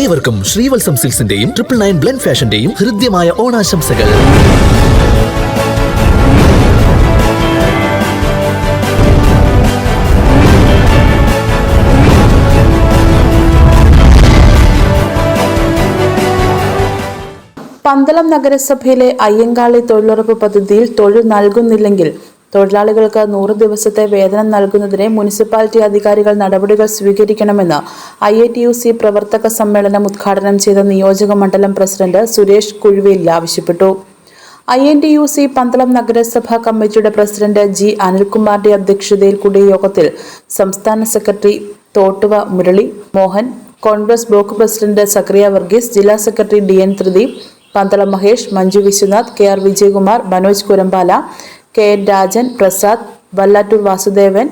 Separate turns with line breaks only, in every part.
ഏവർക്കും ശ്രീവത്സം സിൽസിന്റെയും triple nine blend ഫാഷന്റെയും ഹൃദ്യമായ ഓണാശംസകൾ.
പന്തളം നഗരസഭയിലെ അയ്യങ്കാളി തൊഴിലുറപ്പ് പദ്ധതിയിൽ തൊഴിൽ നൽകുന്നില്ലെങ്കിൽ തൊഴിലാളികൾക്ക് നൂറ് ദിവസത്തെ വേതനം നൽകുന്നതിന് മുനിസിപ്പാലിറ്റി അധികാരികൾ നടപടികൾ സ്വീകരിക്കണമെന്ന് I A T U C പ്രവർത്തക സമ്മേളനം ഉദ്ഘാടനം ചെയ്ത നിയോജക മണ്ഡലം പ്രസിഡന്റ് സുരേഷ് കുഴുവേലിൽ ആവശ്യപ്പെട്ടു. I N T U C Pandalam നഗരസഭാ കമ്മിറ്റിയുടെ പ്രസിഡന്റ് ജി അനിൽകുമാറിന്റെ അധ്യക്ഷതയിൽ കൂടിയ യോഗത്തിൽ സംസ്ഥാന secretary Thottuva Murali Mohan Congress block president Sakriya Varghese ജില്ലാ secretary D N Thrideep Pandalam Mahesh Manju Viswanath K R Vijayakumar Manoj Kurampala K. N Rajan Prasad Vallattoor Vasudevan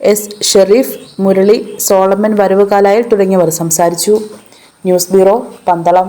S. Sherif Murali Solomon Varavukalayal തുടങ്ങിയവർ സംസാരിച്ചു. News bureau Pandalam.